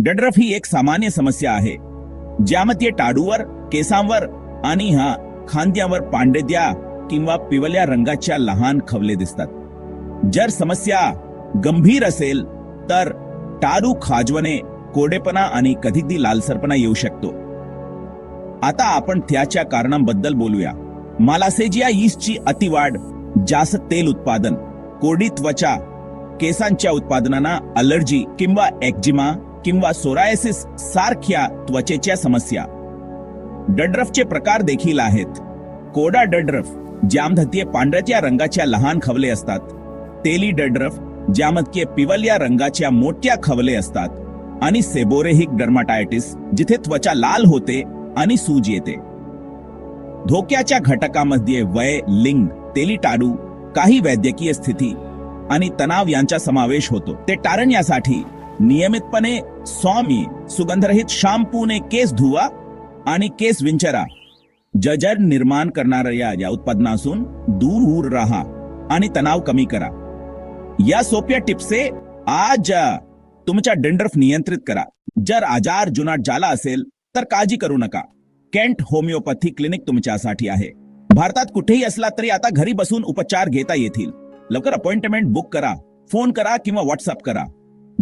डडरफ ही एक सामान्य समस्या आहे. ज्यामध्ये टाडूवर केसांवर आणि हा खांद्यावर पांढऱ्या किंवा पिवल्या रंगाच्या लहान खवले दिसतात. जर समस्या गंभीर असेल तर टारू खाजवणे कोरडेपणा आणि कधीकधी लालसरपणा येऊ शकतो. आता आपण त्याच्या कारणांबद्दल बोलूया. मालासेजिया ईस्टची अतिवाढ जास्त तेल उत्पादन कोरडी त्वचा केसांच्या उत्पादनांना अलर्जी किंवा एक्जिमा किंवा सोरायसिस सारख्या त्वचेच्या समस्या. डड्रफचे प्रकार देखील आहेत. कोडा डड्रफ ज्यामध्ये पांढऱ्या रंगाच्या लहान खवले असतात. तेली डड्रफ ज्यामध्ये पिवल्या रंगाच्या मोठ्या खवले असतात. आणि सेबोरेहिक डर्माटायटिस जिथे त्वचा लाल होते आणि सूज येते. धोक्याच्या घटकामध्ये वय लिंग तेली टाडू काही वैद्यकीय स्थिती आणि तणाव यांचा समावेश होतो. ते टाळण्यासाठी नियमितपणे स्वामी सुगंधरहित शॅम्पूने केस धुवा आणि केस विंचरा. जजर निर्माण करणाऱ्या या उत्पादनासून दूर दूर राहा आणि तणाव कमी करा. या सोप्या टिप्से आज तुमच्या डेंड्रफ नियंत्रित करा. जर आजार जुनाट झाला असेल तर काळजी करू नका. केंट होमिओपॅथी क्लिनिक तुमच्यासाठी आहे. भारतात कुठेही असला तरी आता घरी बसून उपचार घेता येतील. लवकर अपॉइंटमेंट बुक करा फोन करा किंवा व्हॉट्सअप करा.